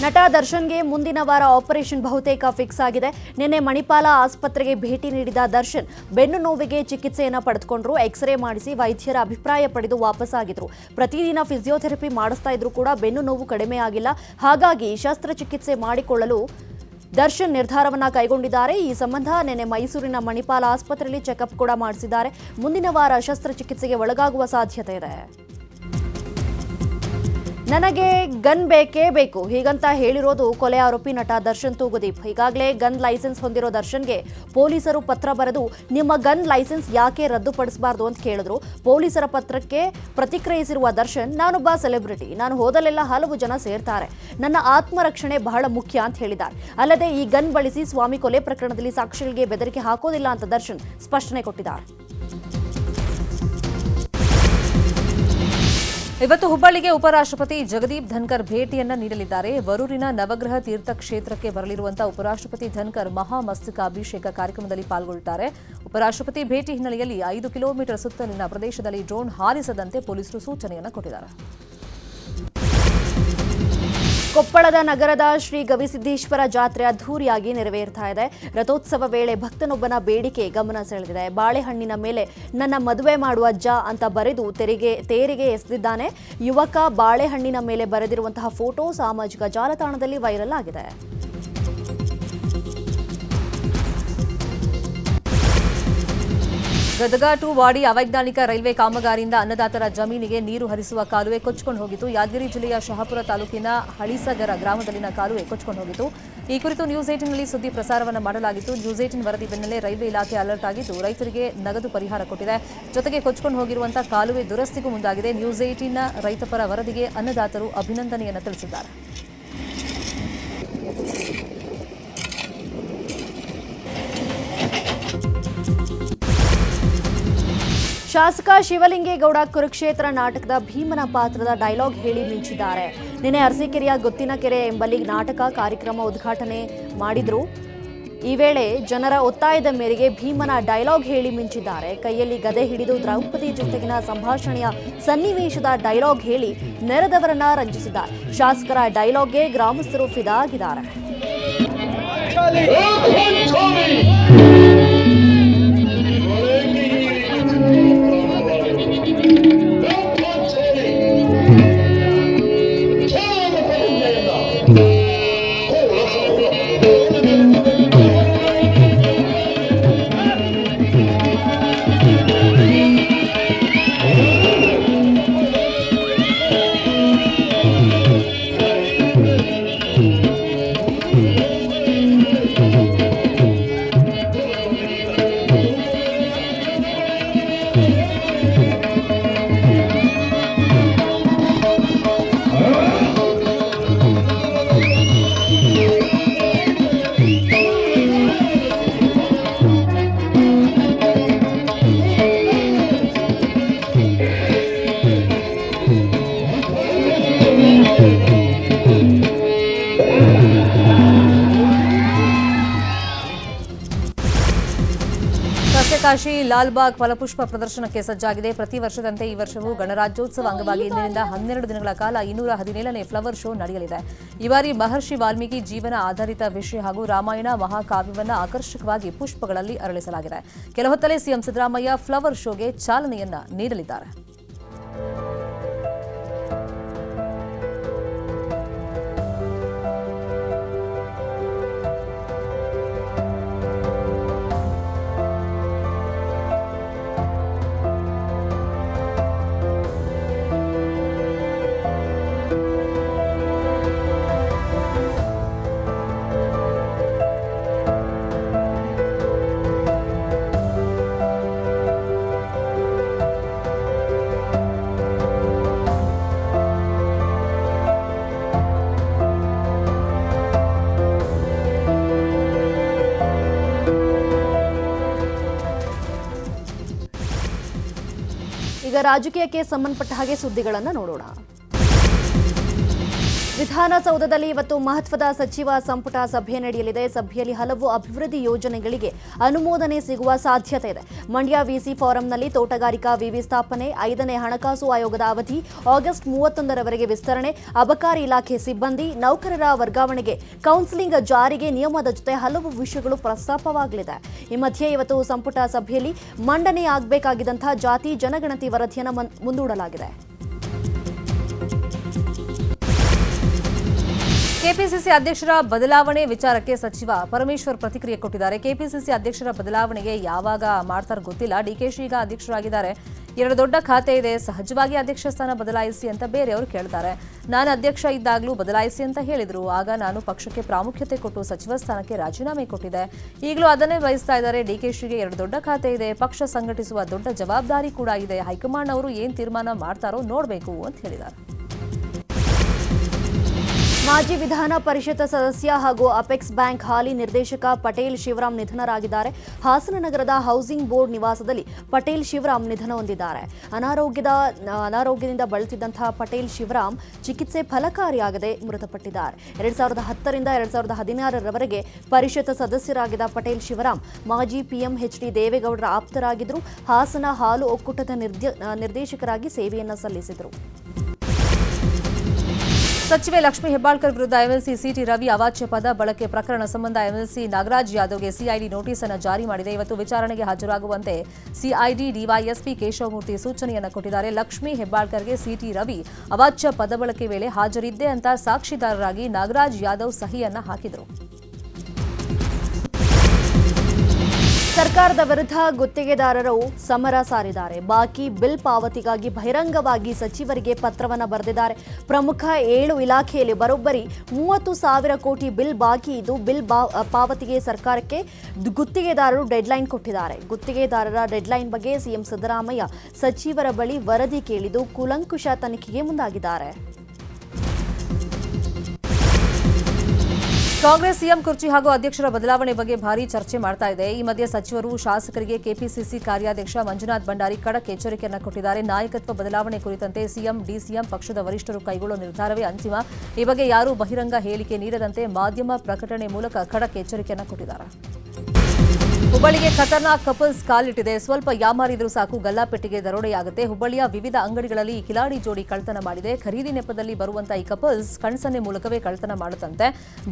ನಟ ದರ್ಶನ್ಗೆ ಮುಂದಿನ ವಾರ ಆಪರೇಷನ್ ಬಹುತೇಕ ಫಿಕ್ಸ್ ಆಗಿದೆ. ನಿನ್ನೆ ಮಣಿಪಾಲ ಆಸ್ಪತ್ರೆಗೆ ಭೇಟಿ ನೀಡಿದ ದರ್ಶನ್, ಬೆನ್ನು ನೋವಿಗೆ ಚಿಕಿತ್ಸೆಯನ್ನು ಪಡೆದುಕೊಂಡ್ರು. ಎಕ್ಸ್ರೇ ಮಾಡಿಸಿ ವೈದ್ಯರ ಅಭಿಪ್ರಾಯ ಪಡೆದು ವಾಪಸ್ಸಾಗಿದ್ರು. ಪ್ರತಿದಿನ ಫಿಸಿಯೋಥೆರಪಿ ಮಾಡಿಸ್ತಾ ಇದ್ರು ಕೂಡ ಬೆನ್ನು ನೋವು ಕಡಿಮೆ ಆಗಿಲ್ಲ. ಹಾಗಾಗಿ ಶಸ್ತ್ರಚಿಕಿತ್ಸೆ ಮಾಡಿಕೊಳ್ಳಲು ದರ್ಶನ್ ನಿರ್ಧಾರವನ್ನ ಕೈಗೊಂಡಿದ್ದಾರೆ. ಈ ಸಂಬಂಧ ನಿನ್ನೆ ಮೈಸೂರಿನ ಮಣಿಪಾಲ ಆಸ್ಪತ್ರೆಯಲ್ಲಿ ಚೆಕಪ್ ಕೂಡ ಮಾಡಿಸಿದ್ದಾರೆ. ಮುಂದಿನ ವಾರ ಶಸ್ತ್ರಚಿಕಿತ್ಸೆಗೆ ಒಳಗಾಗುವ ಸಾಧ್ಯತೆ ಇದೆ. ನನಗೆ ಗನ್ ಬೇಕೇ ಬೇಕು. ಹೀಗಂತ ಹೇಳಿರೋದು ಕೊಲೆ ಆರೋಪಿ ನಟ ದರ್ಶನ್ ತೂಗುದೀಪ್. ಈಗಾಗಲೇ ಗನ್ ಲೈಸೆನ್ಸ್ ಹೊಂದಿರೋ ದರ್ಶನ್ಗೆ ಪೊಲೀಸರು ಪತ್ರ ಬರೆದು ನಿಮ್ಮ ಗನ್ ಲೈಸೆನ್ಸ್ ಯಾಕೆ ರದ್ದುಪಡಿಸಬಾರ್ದು ಅಂತ ಕೇಳಿದ್ರು. ಪೊಲೀಸರ ಪತ್ರಕ್ಕೆ ಪ್ರತಿಕ್ರಿಯಿಸಿರುವ ದರ್ಶನ್, ನಾನೊಬ್ಬ ಸೆಲೆಬ್ರಿಟಿ, ನಾನು ಹೋದಲೆಲ್ಲ ಹಲವು ಜನ ಸೇರ್ತಾರೆ. ನನ್ನ ಆತ್ಮರಕ್ಷಣೆ ಬಹಳ ಮುಖ್ಯ ಅಂತ ಹೇಳಿದ್ದಾರೆ. ಅಲ್ಲದೆ ಈ ಗನ್ ಬಳಸಿ ಸ್ವಾಮಿ ಕೊಲೆ ಪ್ರಕರಣದಲ್ಲಿ ಸಾಕ್ಷಿಗಳಿಗೆ ಬೆದರಿಕೆ ಹಾಕೋದಿಲ್ಲ ಅಂತ ದರ್ಶನ್ ಸ್ಪಷ್ಟನೆ ಕೊಟ್ಟಿದ್ದಾರೆ. ಇವತ್ತು ಹುಬ್ಬಳ್ಳಿಗೆ ಉಪರಾಷ್ಟ್ರಪತಿ ಜಗದೀಪ್ ಧನ್ಕರ್ ಭೇಟಿಯನ್ನ ನೀಡಲಿದ್ದಾರೆ. ವರೂರಿನ ನವಗ್ರಹ ತೀರ್ಥ ಕ್ಷೇತ್ರಕ್ಕೆ ಬರಲಿರುವಂತಹ ಉಪರಾಷ್ಟ್ರಪತಿ ಧನ್ಕರ್ ಮಹಾಮಸ್ತಕಾಭಿಷೇಕ ಕಾರ್ಯಕ್ರಮದಲ್ಲಿ ಪಾಲ್ಗೊಳ್ಳುತ್ತಾರೆ. ಉಪರಾಷ್ಟ್ರಪತಿ ಭೇಟಿ ಹಿನ್ನೆಲೆಯಲ್ಲಿ ಐದು ಕಿಲೋಮೀಟರ್ ಸುತ್ತಲಿನ ಪ್ರದೇಶದಲ್ಲಿ ಡ್ರೋನ್ ಹಾರಿಸದಂತೆ ಪೊಲೀಸರು ಸೂಚನೆಯನ್ನು ಕೊಟ್ಟಿದ್ದಾರೆ. ಕೊಪ್ಪಳದ ನಗರದ ಶ್ರೀ ಗವಿಸಿದ್ದೇಶ್ವರ ಜಾತ್ರೆ ಅದ್ಧೂರಿಯಾಗಿ ನೆರವೇರ್ತಾ ಇದೆ. ರಥೋತ್ಸವ ವೇಳೆ ಭಕ್ತನೊಬ್ಬನ ಬೇಡಿಕೆ ಗಮನ ಸೆಳೆದಿದೆ. ಬಾಳೆಹಣ್ಣಿನ ಮೇಲೆ ನನ್ನ ಮದುವೆ ಮಾಡುವ ಅಜ್ಜ ಅಂತ ಬರೆದು ತೆರಿಗೆ, ತೇರಿಗೆ ಎಸೆದಿದ್ದಾನೆ. ಯುವಕ ಬಾಳೆಹಣ್ಣಿನ ಮೇಲೆ ಬರೆದಿರುವಂತಹ ಫೋಟೋ ಸಾಮಾಜಿಕ ಜಾಲತಾಣದಲ್ಲಿ ವೈರಲ್ ಆಗಿದೆ. ಗದಗ ಟು ವಾಡಿ ಅವೈಜ್ಞಾನಿಕ ರೈಲ್ವೆ ಕಾಮಗಾರಿಯಿಂದ ಅನ್ನದಾತರ ಜಮೀನಿಗೆ ನೀರು ಹರಿಸುವ ಕಾಲುವೆ ಕೊಚ್ಚಿಕೊಂಡು ಹೋಗಿತ್ತು. ಯಾದಗಿರಿ ಜಿಲ್ಲೆಯ ಶಹಾಪುರ ತಾಲೂಕಿನ ಹಳಿಸಗರ ಗ್ರಾಮದಲ್ಲಿನ ಕಾಲುವೆ ಕೊಚ್ಚಿಕೊಂಡು ಹೋಗಿತ್ತು. ಈ ಕುರಿತು ನ್ಯೂಸ್ ಏಟಿನ್ನಲ್ಲಿ ಸುದ್ದಿ ಪ್ರಸಾರವನ್ನು ಮಾಡಲಾಗಿತ್ತು. ನ್ಯೂಸ್ ಏಟಿನ್ ವರದಿ ಬೆನ್ನಲ್ಲೇ ರೈಲ್ವೆ ಇಲಾಖೆ ಅಲರ್ಟ್ ಆಗಿದ್ದು, ರೈತರಿಗೆ ನಗದು ಪರಿಹಾರ ಕೊಟ್ಟಿದೆ. ಜೊತೆಗೆ ಕೊಚ್ಚಿಕೊಂಡು ಹೋಗಿರುವಂತಹ ಕಾಲುವೆ ದುರಸ್ತಿಗೂ ಮುಂದಾಗಿದೆ. ನ್ಯೂಸ್ ಏಟಿನ್ನ ರೈತಪರ ವರದಿಗೆ ಅನ್ನದಾತರು ಅಭಿನಂದನೆಯನ್ನು ತಿಳಿಸಿದ್ದಾರೆ. ಶಾಸಕ ಶಿವಲಿಂಗೇಗೌಡ ಕುರುಕ್ಷೇತ್ರ ನಾಟಕದ ಭೀಮನ ಪಾತ್ರದ ಡೈಲಾಗ್ ಹೇಳಿ ಮಿಂಚಿದ್ದಾರೆ. ನಿನ್ನೆ ಅರಸೀಕೆರೆಯ ಗೊತ್ತಿನ ಕೆರೆ ಎಂಬಲ್ಲಿ ನಾಟಕ ಕಾರ್ಯಕ್ರಮ ಉದ್ಘಾಟನೆ ಮಾಡಿದ್ರು. ಈ ವೇಳೆ ಜನರ ಒತ್ತಾಯದ ಮೇರೆಗೆ ಭೀಮನ ಡೈಲಾಗ್ ಹೇಳಿ ಮಿಂಚಿದ್ದಾರೆ. ಕೈಯಲ್ಲಿ ಗದೆ ಹಿಡಿದು ದ್ರೌಪದಿ ಜೊತೆಗಿನ ಸಂಭಾಷಣೆಯ ಸನ್ನಿವೇಶದ ಡೈಲಾಗ್ ಹೇಳಿ ನೆರೆದವರನ್ನ ರಂಜಿಸಿದ್ದಾರೆ. ಶಾಸಕರ ಡೈಲಾಗ್ಗೆ ಗ್ರಾಮಸ್ಥರು ಫಿದಾ ಸಸ್ಯಕಾಶಿ ಲಾಲ್ಬಾಗ್ ಫಲಪುಷ್ಪ ಪ್ರದರ್ಶನಕ್ಕೆ ಸಜ್ಜಾಗಿದೆ. ಪ್ರತಿ ವರ್ಷದಂತೆ ಈ ವರ್ಷವೂ ಗಣರಾಜ್ಯೋತ್ಸವ ಅಂಗವಾಗಿ ಇಂದಿನಿಂದ ಹನ್ನೆರಡು ದಿನಗಳ ಕಾಲ ಇನ್ನೂರ ಹದಿನೇಳನೇ ಫ್ಲವರ್ ಶೋ ನಡೆಯಲಿದೆ. ಈ ಬಾರಿ ಮಹರ್ಷಿ ವಾಲ್ಮೀಕಿ ಜೀವನ ಆಧಾರಿತ ವಿಷಯ ಹಾಗೂ ರಾಮಾಯಣ ಮಹಾಕಾವ್ಯವನ್ನು ಆಕರ್ಷಕವಾಗಿ ಪುಷ್ಪಗಳಲ್ಲಿ ಅರಳಿಸಲಾಗಿದೆ. ಕೆಲ ಹೊತ್ತಲ್ಲೇ ಸಿಎಂ ಸಿದ್ದರಾಮಯ್ಯ ಫ್ಲವರ್ ಶೋಗೆ ಚಾಲನೆಯನ್ನ ನೀಡಲಿದ್ದಾರೆ. ಈಗ ರಾಜಕೀಯಕ್ಕೆ ಸಂಬಂಧಪಟ್ಟ ಹಾಗೆ ಸುದ್ದಿಗಳನ್ನು ನೋಡೋಣ. ವಿಧಾನಸೌಧದಲ್ಲಿ ಇವತ್ತು ಮಹತ್ವದ ಸಚಿವ ಸಂಪುಟ ಸಭೆ ನಡೆಯಲಿದೆ. ಸಭೆಯಲ್ಲಿ ಹಲವು ಅಭಿವೃದ್ಧಿ ಯೋಜನೆಗಳಿಗೆ ಅನುಮೋದನೆ ಸಿಗುವ ಸಾಧ್ಯತೆ ಇದೆ. ಮಂಡ್ಯ ವಿಸಿ ಫಾರಂನಲ್ಲಿ ತೋಟಗಾರಿಕಾ ವಿವಿ ಸ್ಥಾಪನೆ, ಐದನೇ ಹಣಕಾಸು ಆಯೋಗದ ಅವಧಿ, ಆಗಸ್ಟ್ ಮೂವತ್ತೊಂದರವರೆಗೆ ವಿಸ್ತರಣೆ, ಅಬಕಾರಿ ಇಲಾಖೆ ಸಿಬ್ಬಂದಿ, ನೌಕರರ ವರ್ಗಾವಣೆಗೆ ಕೌನ್ಸಿಲಿಂಗ್ ಜಾರಿಗೆ ನಿಯಮದ ಜೊತೆ ಹಲವು ವಿಷಯಗಳು ಪ್ರಸ್ತಾಪವಾಗಲಿದೆ. ಈ ಮಧ್ಯೆ ಇವತ್ತು ಸಂಪುಟ ಸಭೆಯಲ್ಲಿ ಮಂಡನೆಯಾಗಬೇಕಾಗಿದ್ದಂತಹ ಜಾತಿ, ಜನಗಣತಿ ವರದಿಯನ್ನು ಮುಂದೂಡಲಾಗಿದೆ. ಕೆಪಿಸಿಸಿ ಅಧ್ಯಕ್ಷರ ಬದಲಾವಣೆ ವಿಚಾರಕ್ಕೆ ಸಚಿವ ಪರಮೇಶ್ವರ್ ಪ್ರತಿಕ್ರಿಯೆ ಕೊಟ್ಟಿದ್ದಾರೆ. ಕೆಪಿಸಿಸಿ ಅಧ್ಯಕ್ಷರ ಬದಲಾವಣೆಗೆ ಯಾವಾಗ ಮಾಡ್ತಾರೋ ಗೊತ್ತಿಲ್ಲ. ಡಿಕೆಶಿ ಈಗ ಅಧ್ಯಕ್ಷರಾಗಿದ್ದಾರೆ. ಎರಡು ದೊಡ್ಡ ಖಾತೆ ಇದೆ. ಸಹಜವಾಗಿ ಅಧ್ಯಕ್ಷ ಸ್ಥಾನ ಬದಲಾಯಿಸಿ ಅಂತ ಬೇರೆಯವರು ಕೇಳ್ತಾರೆ. ನಾನು ಅಧ್ಯಕ್ಷ ಇದ್ದಾಗಲೂ ಬದಲಾಯಿಸಿ ಅಂತ ಹೇಳಿದ್ರು. ಆಗ ನಾನು ಪಕ್ಷಕ್ಕೆ ಪ್ರಾಮುಖ್ಯತೆ ಕೊಟ್ಟು ಸಚಿವ ಸ್ಥಾನಕ್ಕೆ ರಾಜೀನಾಮೆ ಕೊಟ್ಟಿದೆ ಈಗಲೂ ಅದನ್ನೇ ಬಯಸ್ತಾ ಇದ್ದಾರೆ. ಡಿಕೆಶಿಗೆ ಎರಡು ದೊಡ್ಡ ಖಾತೆ ಇದೆ. ಪಕ್ಷ ಸಂಘಟಿಸುವ ದೊಡ್ಡ ಜವಾಬ್ದಾರಿ ಕೂಡ ಇದೆ. ಹೈಕಮಾಂಡ್ ಅವರು ಏನು ತೀರ್ಮಾನ ಮಾಡ್ತಾರೋ ನೋಡಬೇಕು ಅಂತ ಹೇಳಿದ್ದಾರೆ. ಮಾಜಿ ವಿಧಾನ ಪರಿಷತ್ ಸದಸ್ಯ ಹಾಗೂ ಅಪೆಕ್ಸ್ ಬ್ಯಾಂಕ್ ಹಾಲಿ ನಿರ್ದೇಶಕ ಪಟೇಲ್ ಶಿವರಾಮ್ ನಿಧನರಾಗಿದ್ದಾರೆ. ಹಾಸನ ನಗರದ ಹೌಸಿಂಗ್ ಬೋರ್ಡ್ ನಿವಾಸದಲ್ಲಿ ಪಟೇಲ್ ಶಿವರಾಮ್ ನಿಧನ ಹೊಂದಿದ್ದಾರೆ. ಅನಾರೋಗ್ಯದ, ಅನಾರೋಗ್ಯದಿಂದ ಬಳಲುತ್ತಿದ್ದಂತಹ ಪಟೇಲ್ ಶಿವರಾಮ್ ಚಿಕಿತ್ಸೆ ಫಲಕಾರಿಯಾಗದೆ ಮೃತಪಟ್ಟಿದ್ದಾರೆ. ಎರಡ್ ಸಾವಿರದ ಹತ್ತರಿಂದ ಎರಡ್ ಸಾವಿರದ ಹದಿನಾರರವರೆಗೆ ಪರಿಷತ್ ಸದಸ್ಯರಾಗಿದ್ದ ಪಟೇಲ್ ಶಿವರಾಮ್ ಮಾಜಿ ಪಿಎಂ ಎಚ್ ಡಿ ದೇವೇಗೌಡರ ಆಪ್ತರಾಗಿದ್ದರು. ಹಾಸನ ಹಾಲು ಒಕ್ಕೂಟದ ನಿರ್ದೇ- ನಿರ್ದೇಶಕರಾಗಿ ಸೇವೆಯನ್ನು ಸಲ್ಲಿಸಿದರು. ಸಚಿವೆ ಲಕ್ಷ್ಮೀ ಹೆಬ್ಬಾಳ್ಕರ್ ವಿರುದ್ಧ ಎಂಎಲ್ಸಿ ಸಿಟಿ ರವಿ ಅವಾಚ್ಯ ಪದ ಬಳಕೆ ಪ್ರಕರಣ ಸಂಬಂಧ ಎಂಎಲ್ಸಿ ನಾಗರಾಜ್ ಯಾದವ್ಗೆ ಸಿಐಡಿ ನೋಟಿಸ್ ಅನ್ನು ಜಾರಿ ಮಾಡಿದೆ. ಇವತ್ತು ವಿಚಾರಣೆಗೆ ಹಾಜರಾಗುವಂತೆ ಸಿಐಡಿ ಡಿವೈಎಸ್ಪಿ ಕೇಶವಮೂರ್ತಿ ಸೂಚನೆಯನ್ನು ಕೊಟ್ಟಿದ್ದಾರೆ. ಲಕ್ಷ್ಮೀ ಹೆಬ್ಬಾಳ್ಕರ್ಗೆ ಸಿಟಿ ರವಿ ಅವಾಚ್ಯ ಪದ ಬಳಕೆ ವೇಳೆ ಹಾಜರಿದ್ದೆ ಅಂತ ಸಾಕ್ಷಿದಾರರಾಗಿ ನಾಗರಾಜ್ ಯಾದವ್ ಸಹಿಯನ್ನ ಹಾಕಿದರು. ಸರ್ಕಾರದ ವಿರುದ್ಧ ಗುತ್ತಿಗೆದಾರರು ಸಮರ ಸಾರಿದ್ದಾರೆ. ಬಾಕಿ ಬಿಲ್ ಪಾವತಿಗಾಗಿ ಬಹಿರಂಗವಾಗಿ ಸಚಿವರಿಗೆ ಪತ್ರವನ್ನು ಬರೆದಿದ್ದಾರೆ. ಪ್ರಮುಖ ಏಳು ಇಲಾಖೆಯಲ್ಲಿ ಬರೋಬ್ಬರಿ ಮೂವತ್ತು ಸಾವಿರ ಕೋಟಿ ಬಿಲ್ ಬಾಕಿ ಇದು ಬಿಲ್ ಪಾವತಿಗೆ ಸರ್ಕಾರಕ್ಕೆ ಗುತ್ತಿಗೆದಾರರು ಡೆಡ್ಲೈನ್ ಕೊಟ್ಟಿದ್ದಾರೆ. ಗುತ್ತಿಗೆದಾರರ ಡೆಡ್ಲೈನ್ ಬಗ್ಗೆ ಸಿಎಂ ಸಿದ್ದರಾಮಯ್ಯ ಸಚಿವರ ಬಳಿ ವರದಿ ಕೇಳಿದು ಕುಲಂಕುಷ ತನಿಖೆಗೆ ಮುಂದಾಗಿದ್ದಾರೆ. ಕಾಂಗ್ರೆಸ್ ಸಿಎಂ ಕುರ್ಚಿ ಹಾಗೂ ಅಧ್ಯಕ್ಷರ ಬದಲಾವಣೆ ಬಗ್ಗೆ ಭಾರಿ ಚರ್ಚೆ ಮಾಡ್ತಾ ಇದೆ. ಈ ಮಧ್ಯೆ ಸಚಿವರು ಶಾಸಕರಿಗೆ ಕೆಪಿಸಿಸಿ ಕಾರ್ಯಾಧ್ಯಕ್ಷ ಮಂಜುನಾಥ್ ಭಂಡಾರಿ ಖಡಕ್ ಎಚ್ಚರಿಕೆಯನ್ನು ಕೊಟ್ಟಿದ್ದಾರೆ. ನಾಯಕತ್ವ ಬದಲಾವಣೆ ಕುರಿತಂತೆ ಸಿಎಂ, ಡಿಸಿಎಂ ಪಕ್ಷದ ವರಿಷ್ಠರು ಕೈಗೊಳ್ಳುವ ನಿರ್ಧಾರವೇ ಅಂತಿಮ. ಈ ಬಗ್ಗೆ ಯಾರೂ ಬಹಿರಂಗ ಹೇಳಿಕೆ ನೀಡದಂತೆ ಮಾಧ್ಯಮ ಪ್ರಕಟಣೆ ಮೂಲಕ ಖಡಕ್ ಎಚ್ಚರಿಕೆಯನ್ನು ಕೊಟ್ಟಿದ್ದಾರೆ. ಹುಬ್ಬಳ್ಳಿಗೆ ಖತರ್ನಾಕ್ ಕಪಲ್ಸ್ ಕಾಲಿಟ್ಟಿದೆ. ಸ್ವಲ್ಪ ಯಾಮಾರಿದ್ರೂ ಸಾಕು, ಗಲ್ಲಾಪೆಟ್ಟಿಗೆ ದರೋಡೆಯಾಗುತ್ತೆ. ಹುಬ್ಬಳ್ಳಿಯ ವಿವಿಧ ಅಂಗಡಿಗಳಲ್ಲಿ ಈ ಕಿಲಾಡಿ ಜೋಡಿ ಕಳ್ತನ ಮಾಡಿದೆ. ಖರೀದಿ ನೆಪದಲ್ಲಿ ಬರುವಂತಹ ಈ ಕಪಲ್ಸ್ ಕಣ್ಸನ್ನೆ ಮೂಲಕವೇ ಕಳ್ತನ ಮಾಡುತ್ತಂತೆ.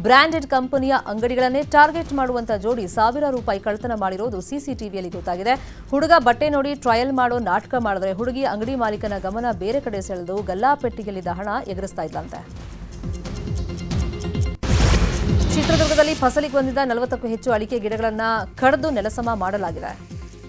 ಬ್ರಾಂಡೆಡ್ ಕಂಪನಿಯ ಅಂಗಡಿಗಳನ್ನೇ ಟಾರ್ಗೆಟ್ ಮಾಡುವಂತಹ ಜೋಡಿ ಸಾವಿರ ರೂಪಾಯಿ ಕಳ್ತನ ಮಾಡಿರೋದು ಸಿಸಿಟಿವಿಯಲ್ಲಿ ಗೊತ್ತಾಗಿದೆ. ಹುಡುಗ ಬಟ್ಟೆ ನೋಡಿ ಟ್ರಯಲ್ ಮಾಡೋ ನಾಟಕ ಮಾಡಿದ್ರೆ ಹುಡುಗಿ ಅಂಗಡಿ ಮಾಲೀಕನ ಗಮನ ಬೇರೆ ಕಡೆ ಸೆಳೆದು ಗಲ್ಲಾಪೆಟ್ಟಿಗೆಯಲ್ಲಿದ್ದ ಹಣ ಎಗರಿಸ್ತಾ ಇದ್ದಂತೆ ಚಿತ್ರದುರ್ಗದಲ್ಲಿ ಫಸಲಿಗೆ ಬಂದಿದ್ದ ನಲವತ್ತಕ್ಕೂ ಹೆಚ್ಚು ಅಡಿಕೆ ಗಿಡಗಳನ್ನು ಕಡಿದು ನೆಲಸಮ ಮಾಡಲಾಗಿದೆ.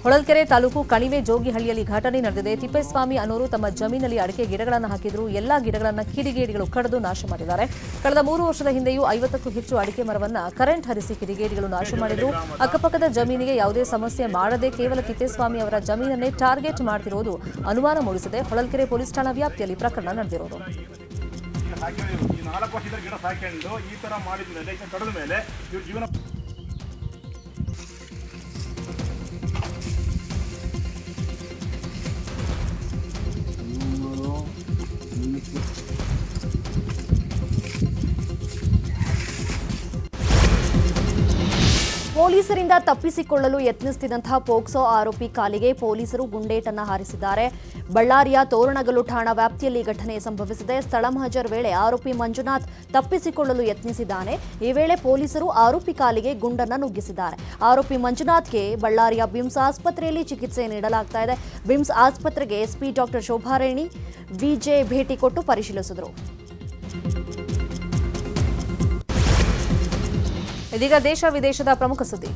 ಹೊಳಲ್ಕೆರೆ ತಾಲೂಕು ಕಣಿವೆ ಜೋಗಿಹಳ್ಳಿಯಲ್ಲಿ ಘಟನೆ ನಡೆದಿದೆ. ತಿಪ್ಪೇಸ್ವಾಮಿ ಅನ್ನೋರು ತಮ್ಮ ಜಮೀನಲ್ಲಿ ಅಡಿಕೆ ಗಿಡಗಳನ್ನು ಹಾಕಿದ್ರು. ಎಲ್ಲಾ ಗಿಡಗಳನ್ನು ಕಿಡಿಗೇಡಿಗಳು ಕಡಿದು ನಾಶ ಮಾಡಿದ್ದಾರೆ. ಕಳೆದ ಮೂರು ವರ್ಷದ ಹಿಂದೆಯೂ ಐವತ್ತಕ್ಕೂ ಹೆಚ್ಚು ಅಡಿಕೆ ಮರವನ್ನು ಕರೆಂಟ್ ಹರಿಸಿ ಕಿಡಿಗೇಡಿಗಳು ನಾಶ ಮಾಡಿದ್ರು. ಅಕ್ಕಪಕ್ಕದ ಜಮೀನಿಗೆ ಯಾವುದೇ ಸಮಸ್ಯೆ ಮಾಡದೆ ಕೇವಲ ತಿಪ್ಪೇಸ್ವಾಮಿ ಅವರ ಜಮೀನನ್ನೇ ಟಾರ್ಗೆಟ್ ಮಾಡ್ತಿರೋದು ಅನುಮಾನ ಮೂಡಿಸಿದೆ. ಹೊಳಲ್ಕೆರೆ ಪೊಲೀಸ್ ಠಾಣಾ ವ್ಯಾಪ್ತಿಯಲ್ಲಿ ಪ್ರಕರಣ ನಡೆದಿರೋದು. ಸಾಕಿ ಈ ನಾಲ್ಕು ವರ್ಷದ ಗಿಡ ಸಾಕೊಂಡು ಈ ತರ ಮಾಡಿದ ಮೇಲೆ ಕಡಿದ ಮೇಲೆ ಇವ್ರ ಜೀವನ ಪೊಲೀಸರಿಂದ ತಪ್ಪಿಸಿಕೊಳ್ಳಲು ಯತ್ನಿಸುತ್ತಿದ್ದಂತಹ ಪೋಕ್ಸೋ ಆರೋಪಿ ಕಾಲಿಗೆ ಪೊಲೀಸರು ಗುಂಡೇಟನ್ನು ಹಾರಿಸಿದ್ದಾರೆ. ಬಳ್ಳಾರಿಯ ತೋರಣಗಲು ಠಾಣಾ ವ್ಯಾಪ್ತಿಯಲ್ಲಿ ಘಟನೆ ಸಂಭವಿಸಿದೆ. ಸ್ಥಳ ಮಹಜರ್ ವೇಳೆ ಆರೋಪಿ ಮಂಜುನಾಥ್ ತಪ್ಪಿಸಿಕೊಳ್ಳಲು ಯತ್ನಿಸಿದ್ದಾನೆ. ಈ ವೇಳೆ ಪೊಲೀಸರು ಆರೋಪಿ ಕಾಲಿಗೆ ಗುಂಡನ್ನು ನುಗ್ಗಿಸಿದ್ದಾರೆ. ಆರೋಪಿ ಮಂಜುನಾಥ್ಗೆ ಬಳ್ಳಾರಿಯ ಬಿಮ್ಸ್ ಆಸ್ಪತ್ರೆಯಲ್ಲಿ ಚಿಕಿತ್ಸೆ ನೀಡಲಾಗ್ತಾ ಇದೆ. ಬಿಮ್ಸ್ ಆಸ್ಪತ್ರೆಗೆ ಎಸ್ಪಿ ಡಾಕ್ಟರ್ ಶೋಭಾರೇಣಿ ವಿಜೆ ಭೇಟಿ ಕೊಟ್ಟು ಪರಿಶೀಲಿಸಿದರು. ಇದೀಗ ದೇಶ ವಿದೇಶದ ಪ್ರಮುಖ ಸುದ್ದಿ.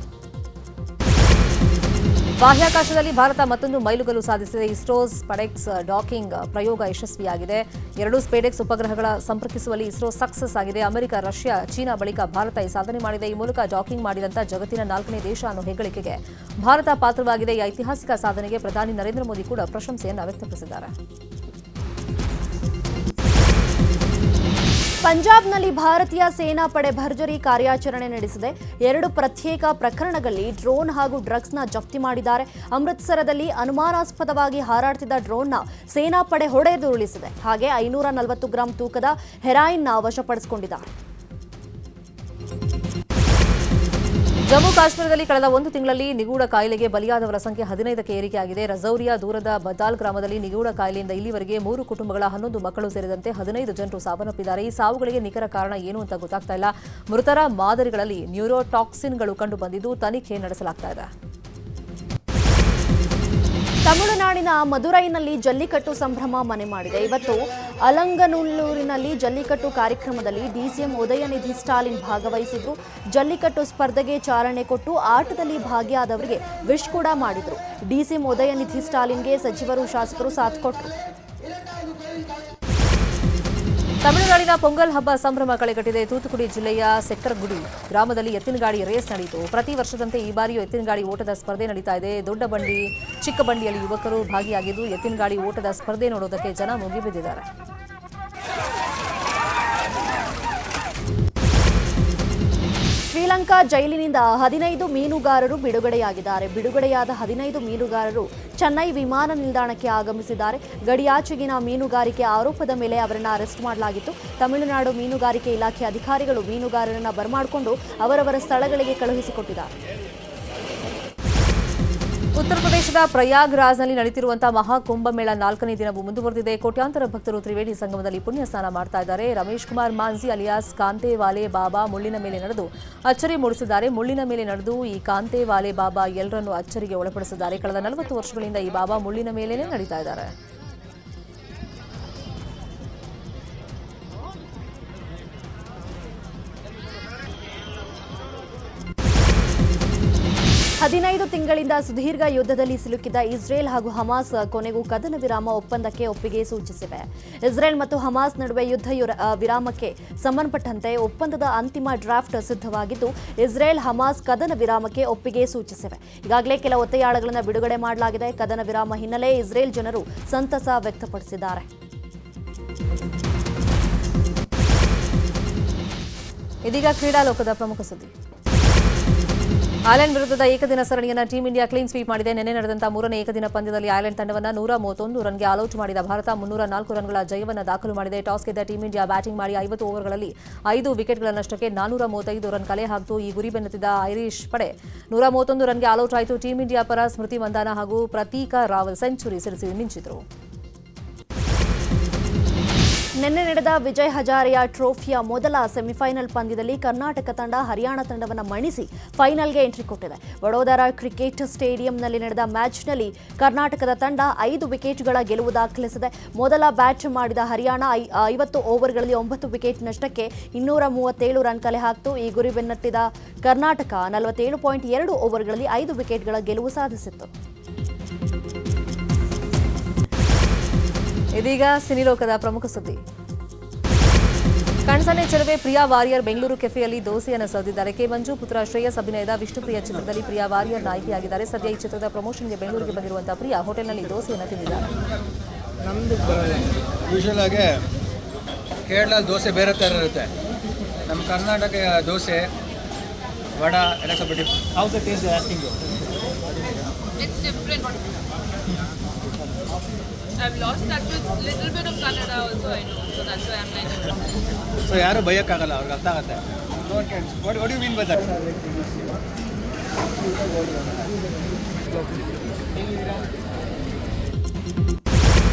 ಬಾಹ್ಯಾಕಾಶದಲ್ಲಿ ಭಾರತ ಮತ್ತೊಂದು ಮೈಲುಗಲ್ಲು ಸಾಧಿಸಿದೆ. ಇಸ್ರೋಸ್ ಸ್ಪಡೆಕ್ಸ್ ಡಾಕಿಂಗ್ ಪ್ರಯೋಗ ಯಶಸ್ವಿಯಾಗಿದೆ. ಎರಡು ಸ್ಪೇಡೆಕ್ಸ್ ಉಪಗ್ರಹಗಳ ಸಂಪರ್ಕಿಸುವಲ್ಲಿ ಇಸ್ರೋ ಸಕ್ಸಸ್ ಆಗಿದೆ. ಅಮೆರಿಕ, ರಷ್ಯಾ, ಚೀನಾ ಬಳಿಕ ಭಾರತ ಈ ಸಾಧನೆ ಮಾಡಿದೆ. ಈ ಮೂಲಕ ಡಾಕಿಂಗ್ ಮಾಡಿದಂತ ಜಗತ್ತಿನ ನಾಲ್ಕನೇ ದೇಶ ಅನ್ನೋ ಹೆಗ್ಗಳಿಕೆಗೆ ಭಾರತ ಪಾತ್ರವಾಗಿದೆ. ಈ ಐತಿಹಾಸಿಕ ಸಾಧನೆಗೆ ಪ್ರಧಾನಿ ನರೇಂದ್ರ ಮೋದಿ ಕೂಡ ಪ್ರಶಂಸೆಯನ್ನು ವ್ಯಕ್ತಪಡಿಸಿದ್ದಾರೆ. ಪಂಜಾಬ್ನಲ್ಲಿ ಭಾರತೀಯ ಸೇನಾ ಪಡೆ ಭರ್ಜರಿ ಕಾರ್ಯಾಚರಣೆ ನಡೆಸಿದೆ. ಎರಡು ಪ್ರತ್ಯೇಕ ಪ್ರಕರಣಗಳಲ್ಲಿ ಡ್ರೋನ್ ಹಾಗೂ ಡ್ರಗ್ಸ್ನ ಜಪ್ತಿ ಮಾಡಿದ್ದಾರೆ. ಅಮೃತ್ಸರದಲ್ಲಿ ಅನುಮಾನಾಸ್ಪದವಾಗಿ ಹಾರಾಡ್ತಿದ್ದ ಡ್ರೋನ್ನ ಸೇನಾ ಪಡೆ ಹೊಡೆದುರುಳಿಸಿದೆ. ಹಾಗೆ ಐನೂರ ನಲವತ್ತು ಗ್ರಾಂ ತೂಕದ ಹೆರಾಯಿನ್ನ ವಶಪಡಿಸಿಕೊಂಡಿದ್ದಾರೆ. ಜಮ್ಮು ಕಾಶ್ಮೀರದಲ್ಲಿ ಕಳೆದ ಒಂದು ತಿಂಗಳಲ್ಲಿ ನಿಗೂಢ ಕಾಯಿಲೆಗೆ ಬಲಿಯಾದವರ ಸಂಖ್ಯೆ ಹದಿನೈದಕ್ಕೆ ಏರಿಕೆಯಾಗಿದೆ. ರಜೌರಿಯಾ ದೂರದ ಬದಾಲ್ ಗ್ರಾಮದಲ್ಲಿ ನಿಗೂಢ ಕಾಯಿಲೆಯಿಂದ ಇಲ್ಲಿವರೆಗೆ ಮೂರು ಕುಟುಂಬಗಳ ಹನ್ನೊಂದು ಮಕ್ಕಳು ಸೇರಿದಂತೆ ಹದಿನೈದು ಜನರು ಸಾವನ್ನಪ್ಪಿದ್ದಾರೆ. ಈ ಸಾವುಗಳಿಗೆ ನಿಖರ ಕಾರಣ ಏನು ಅಂತ ಗೊತ್ತಾಗ್ತಾ ಇಲ್ಲ. ಮೃತರ ಮಾದರಿಗಳಲ್ಲಿ ನ್ಯೂರೋಟಾಕ್ಸಿನ್ಗಳು ಕಂಡು ಬಂದಿದ್ದು ತನಿಖೆ ನಡೆಸಲಾಗ್ತಾ ಇದೆ. ತಮಿಳುನಾಡಿನ ಮಧುರೈನಲ್ಲಿ ಜಲ್ಲಿಕಟ್ಟು ಸಂಭ್ರಮ ಮನೆ ಮಾಡಿದೆ. ಇವತ್ತು ಅಲಂಗನೂಲ್ಲೂರಿನಲ್ಲಿ ಜಲ್ಲಿಕಟ್ಟು ಕಾರ್ಯಕ್ರಮದಲ್ಲಿ ಡಿಸಿಎಂ ಉದಯನಿಧಿ ಸ್ಟಾಲಿನ್ ಭಾಗವಹಿಸಿದ್ರು. ಜಲ್ಲಿಕಟ್ಟು ಸ್ಪರ್ಧೆಗೆ ಚಾಲನೆ ಕೊಟ್ಟು ಆಟದಲ್ಲಿ ಭಾಗಿಯಾದವರಿಗೆ ವಿಶ್ ಕೂಡ ಮಾಡಿದ್ರು. ಡಿಸಿಎಂ ಉದಯನಿಧಿ ಸ್ಟಾಲಿನ್ಗೆ ಸಚಿವರು ಶಾಸಕರು ಸಾಥ್ ಕೊಟ್ಟರು ತಮಿಳುನಾಡಿನ ಪೊಂಗಲ್ ಹಬ್ಬ ಸಂಭ್ರಮ ಕಳೆಗಟ್ಟಿದೆ. ತೂತುಕುಡಿ ಜಿಲ್ಲೆಯ ಸೆಕ್ಕರ್ಗುಡಿ ಗ್ರಾಮದಲ್ಲಿ ಎತ್ತಿನಗಾಡಿ ರೇಸ್ ನಡೆಯಿತು ಪ್ರತಿ ವರ್ಷದಂತೆ ಈ ಬಾರಿಯೂ ಎತ್ತಿನಗಾಡಿ ಓಟದ ಸ್ಪರ್ಧೆ ನಡೀತಾ ಇದೆ. ದೊಡ್ಡ ಬಂಡಿ, ಚಿಕ್ಕ ಬಂಡಿಯಲ್ಲಿ ಯುವಕರು ಭಾಗಿಯಾಗಿದ್ದು ಎತ್ತಿನಗಾಡಿ ಓಟದ ಸ್ಪರ್ಧೆ ನೋಡೋದಕ್ಕೆ ಜನ ಮುಗಿಬಿದ್ದಿದ್ದಾರೆ. ಶ್ರೀಲಂಕಾ ಜೈಲಿನಿಂದ ಹದಿನೈದು ಮೀನುಗಾರರು ಬಿಡುಗಡೆಯಾಗಿದ್ದಾರೆ. ಬಿಡುಗಡೆಯಾದ ಹದಿನೈದು ಮೀನುಗಾರರು ಚೆನ್ನೈ ವಿಮಾನ ನಿಲ್ದಾಣಕ್ಕೆ ಆಗಮಿಸಿದ್ದಾರೆ. ಗಡಿಯಾಚೆಗಿನ ಮೀನುಗಾರಿಕೆ ಆರೋಪದ ಮೇಲೆ ಅವರನ್ನು ಅರೆಸ್ಟ್ ಮಾಡಲಾಗಿತ್ತು. ತಮಿಳುನಾಡು ಮೀನುಗಾರಿಕೆ ಇಲಾಖೆ ಅಧಿಕಾರಿಗಳು ಮೀನುಗಾರರನ್ನು ಬರಮಾಡಿಕೊಂಡು ಅವರವರ ಸ್ಥಳಗಳಿಗೆ ಕಳುಹಿಸಿಕೊಟ್ಟಿದ್ದಾರೆ. ಉತ್ತರ ಪ್ರದೇಶದ ಪ್ರಯಾಗ್ರಾಜ್ನಲ್ಲಿ ನಡೆಯುತ್ತಿರುವಂತಹ ಮಹಾಕುಂಭಮೇಳ ನಾಲ್ಕನೇ ದಿನವೂ ಮುಂದುವರೆದಿದೆ. ಕೋಟ್ಯಾಂತರ ಭಕ್ತರು ತ್ರಿವೇಣಿ ಸಂಗಮದಲ್ಲಿ ಪುಣ್ಯ ಸ್ನಾನ ಮಾಡ್ತಾ ಇದ್ದಾರೆ. ರಮೇಶ್ ಕುಮಾರ್ ಮಾಂಜಿ ಅಲಿಯಾಸ್ ಕಾಂತೇವಾಲೆ ಬಾಬಾ ಮುಳ್ಳಿನ ಮೇಲೆ ನಡೆದು ಅಚ್ಚರಿ ಮೂಡಿಸಿದ್ದಾರೆ. ಮುಳ್ಳಿನ ಮೇಲೆ ನಡೆದು ಈ ಕಾಂತೇವಾಲೆ ಬಾಬಾ ಎಲ್ಲರನ್ನೂ ಅಚ್ಚರಿಗೆ ಒಳಪಡಿಸಿದ್ದಾರೆ. ಕಳೆದ ನಲವತ್ತು ವರ್ಷಗಳಿಂದ ಈ ಬಾಬಾ ಮುಳ್ಳಿನ ಮೇಲೇನೆ ನಡೀತಾ ಇದ್ದಾರೆ. ಹದಿನೈದು ತಿಂಗಳಿಂದ ಸುದೀರ್ಘ ಯುದ್ಧದಲ್ಲಿ ಸಿಲುಕಿದ್ದ ಇಸ್ರೇಲ್ ಹಾಗೂ ಹಮಾಸ್ ಕೊನೆಗೂ ಕದನ ವಿರಾಮ ಒಪ್ಪಂದಕ್ಕೆ ಒಪ್ಪಿಗೆ ಸೂಚಿಸಿವೆ. ಇಸ್ರೇಲ್ ಮತ್ತು ಹಮಾಸ್ ನಡುವೆ ಯುದ್ಧ ವಿರಾಮಕ್ಕೆ ಸಂಬಂಧಪಟ್ಟಂತೆ ಒಪ್ಪಂದದ ಅಂತಿಮ ಡ್ರಾಫ್ಟ್ ಸಿದ್ಧವಾಗಿದ್ದು, ಇಸ್ರೇಲ್ ಹಮಾಸ್ ಕದನ ವಿರಾಮಕ್ಕೆ ಒಪ್ಪಿಗೆ ಸೂಚಿಸಿವೆ. ಈಗಾಗಲೇ ಕೆಲ ಒತ್ತೆಯಾಳಗಳನ್ನು ಬಿಡುಗಡೆ ಮಾಡಲಾಗಿದೆ. ಕದನ ವಿರಾಮ ಹಿನ್ನೆಲೆ ಇಸ್ರೇಲ್ ಜನರು ಸಂತಸ ವ್ಯಕ್ತಪಡಿಸಿದ್ದಾರೆ. ಇದೀಗ ಕ್ರೀಡಾ ಲೋಕದ ಪ್ರಮುಖ ಸುದ್ದಿ. ಐರ್ಲೆಂಡ್ ವಿರುದ್ಧದ ಏಕದಿನ ಸರಣಿಯನ್ನು ಟೀಂ ಇಂಡಿಯಾ ಕ್ಲೀನ್ ಸ್ವೀಪ್ ಮಾಡಿದೆ. ನಿನ್ನೆ ನಡೆದಂತಹ ಮೂರನೇ ಏಕದಿನ ಪಂದ್ಯದಲ್ಲಿ ಐಲ್ಯಾಂಡ್ ತಂಡವನ್ನು ನೂರ ಮೂವತ್ತೊಂದು ರನ್ಗೆ ಆಲೌಟ್ ಮಾಡಿದ ಭಾರತ ಮುನ್ನೂರ ನಾಲ್ಕು ರನ್ಗಳ ಜಯವನ್ನು ದಾಖಲು ಮಾಡಿದೆ. ಟಾಸ್ ಗೆದ್ದ ಟೀಂ ಇಂಡಿಯಾ ಬ್ಯಾಟಿಂಗ್ ಮಾಡಿ ಐವತ್ತು ಓವರ್ಗಳಲ್ಲಿ ಐದು ವಿಕೆಟ್ಗಳ ನಷ್ಟಕ್ಕೆ ನಾನೂರ ಮೂವತ್ತೈದು ರನ್ ಕಲೆ ಹಾಕಿತು. ಈ ಗುರಿ ಬೆನ್ನತ್ತಿದ ಐರಿಷ್ ಪಡೆ ನೂರ ಮೂವತ್ತೊಂದು ರನ್ಗೆ ಆಲೌಟ್ ಆಯಿತು. ಟೀಂ ಇಂಡಿಯಾ ಪರ ಸ್ಮೃತಿ ಮಂದಾನ ಹಾಗೂ ಪ್ರತೀಕ ರಾವಲ್ ಸೆಂಚುರಿ ಸಿಡಿಸಿ ಮಿಂಚಿದ್ರು. ನಿನ್ನೆ ನಡೆದ ವಿಜಯ್ ಹಜಾರಿಯಾ ಟ್ರೋಫಿಯ ಮೊದಲ ಸೆಮಿಫೈನಲ್ ಪಂದ್ಯದಲ್ಲಿ ಕರ್ನಾಟಕ ತಂಡ ಹರಿಯಾಣ ತಂಡವನ್ನು ಮಣಿಸಿ ಫೈನಲ್ಗೆ ಎಂಟ್ರಿ ಕೊಟ್ಟಿದೆ. ವಡೋದರಾ ಕ್ರಿಕೆಟ್ ಸ್ಟೇಡಿಯಂನಲ್ಲಿ ನಡೆದ ಮ್ಯಾಚ್ನಲ್ಲಿ ಕರ್ನಾಟಕದ ತಂಡ ಐದು ವಿಕೆಟ್ಗಳ ಗೆಲುವು ದಾಖಲಿಸಿದೆ. ಮೊದಲ ಬ್ಯಾಟ್ ಮಾಡಿದ ಹರಿಯಾಣ ಐವತ್ತು ಓವರ್ಗಳಲ್ಲಿ ಒಂಬತ್ತು ವಿಕೆಟ್ ನಷ್ಟಕ್ಕೆ ಇನ್ನೂರ ಮೂವತ್ತೇಳು ರನ್ ಕಲೆ ಹಾಕಿತು. ಈ ಗುರಿ ಬೆನ್ನಟ್ಟಿದ ಕರ್ನಾಟಕ ನಲವತ್ತೇಳು ಪಾಯಿಂಟ್ ಎರಡು ಓವರ್ಗಳಲ್ಲಿ ಐದು ವಿಕೆಟ್ಗಳ ಗೆಲುವು ಸಾಧಿಸಿತ್ತು. ಇದೀಗ ಸಿನಿಲೋಕದ ಪ್ರಮುಖ ಸುದ್ದಿ. ಕಣ್ಸನೆ ಚೆಲುವೆ ಪ್ರಿಯಾ ವಾರಿಯರ್ ಬೆಂಗಳೂರು ಕೆಫೆಯಲ್ಲಿ ದೋಸೆಯನ್ನು ಸೌದಿದ್ದಾರೆ ಕೆ ಮಂಜು ಪುತ್ರ ಶ್ರೇಯಸ್ ಅಭಿನಯದ ವಿಷ್ಣುಪ್ರಿಯ ಚಿತ್ರದಲ್ಲಿ ಪ್ರಿಯಾ ವಾರಿಯರ್ ನಾಯಕಿಯಾಗಿದ್ದಾರೆ. ಸದ್ಯ ಈ ಚಿತ್ರದ ಪ್ರಮೋಷನ್ಗೆ ಬೆಂಗಳೂರಿಗೆ ಬಂದಿರುವಂತಹ ಪ್ರಿಯಾ ಹೋಟೆಲ್ನಲ್ಲಿ ದೋಸೆಯನ್ನು ತಿಂದಿದ್ದಾರೆ. ನಮ್ಮದು ಬರಲ್ಲ ಯೂಶ್ವಲ್ ಆಗಿ ಕೇರಳ ದೋಸೆ ಬೇರೆ ಥರ ಇರುತ್ತೆ. ನಮ್ಮ ಕರ್ನಾಟಕ ದೋಸೆ ವಡ ಎಲ್ಲ ಸ್ವಲ್ಪ diff how the taste. I've lost touch with little bit of Kannada also, I know. So that's why I'm like, so ಯಾರು ಬೈಯೋಕ್ಕಾಗಲ್ಲ ಅವ್ರಿಗೆ ಅರ್ಥ ಆಗುತ್ತೆ what what you mean by that